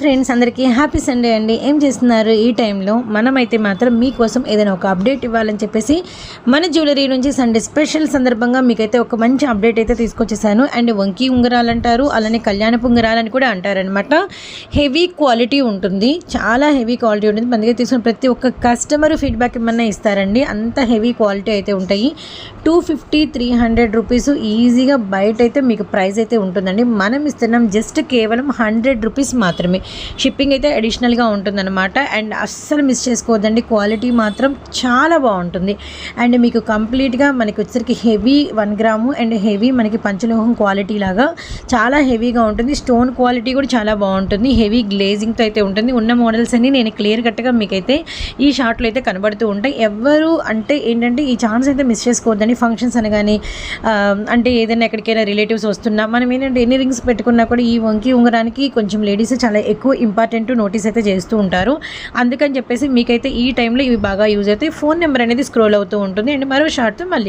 Friends అందరికీ happy Sunday అండి. ఏం చేస్తున్నారు ఈ టైంలో మనమైతే మాత్రం మీకోసం ఏదైనా ఒక అప్డేట్ ఇవ్వాలని చెప్పేసి మన జ్యువెలరీ నుంచి సండే స్పెషల్ సందర్భంగా మీకైతే ఒక మంచి అప్డేట్ అయితే తీసుకొచ్చేసాను. అండ్ వంకీ ఉంగరాలు అంటారు అలానే కళ్యాణపు ఉంగరాలని కూడా అంటారనమాట హెవీ క్వాలిటీ ఉంటుంది. చాలా హెవీ క్వాలిటీ ఉంటుంది. మన దగ్గర తీసుకున్న ప్రతి ఒక్క కస్టమర్ ఫీడ్బ్యాక్ ఏమన్నా ఇస్తారండి. అంత హెవీ క్వాలిటీ అయితే ఉంటాయి. Two fifty three hundred rupees ఈజీగా బయట అయితే మీకు ప్రైస్ అయితే ఉంటుందండి. మనం ఇస్తున్నాం జస్ట్ కేవలం హండ్రెడ్ రూపీస్ మాత్రమే. షిప్పింగ్ అయితే అడిషనల్గా ఉంటుందన్నమాట. అండ్ అస్సలు మిస్ చేసుకోవద్దండి. క్వాలిటీ మాత్రం చాలా బాగుంటుంది. అండ్ మీకు కంప్లీట్గా మనకి వచ్చేసరికి heavy one gram and heavy మనకి పంచలోహం క్వాలిటీ లాగా చాలా హెవీగా ఉంటుంది. స్టోన్ క్వాలిటీ కూడా చాలా బాగుంటుంది. హెవీ గ్లేజింగ్తో అయితే ఉంటుంది. ఉన్న మోడల్స్ అన్ని నేను క్లియర్ కట్గా మీకైతే ఈ షార్ట్లో అయితే కనబడుతూ ఉంటాయి. ఎవరు అంటే ఏంటంటే ఈ ఛాన్స్ అయితే మిస్ చేసుకోవద్దండి. ఫంక్షన్స్ అనగాని అంటే ఏదైనా ఎక్కడికైనా రిలేటివ్స్ వస్తున్నా మనం ఏంటంటే ఎన్ని రింగ్స్ పెట్టుకున్నా కూడా ఈ వంకి ఉంగరానికి కొంచెం లేడీస్ చాలా ఎక్కువ ఇంపార్టెంట్ నోటీస్ అయితే చేస్తూ ఉంటారు. అందుకని చెప్పేసి మీకైతే ఈ టైంలో ఇవి బాగా యూజ్ అవుతాయి. ఫోన్ నెంబర్ అనేది స్క్రోల్ అవుతూ ఉంటుంది. అండ్ మరో షార్ట్తో మళ్ళీ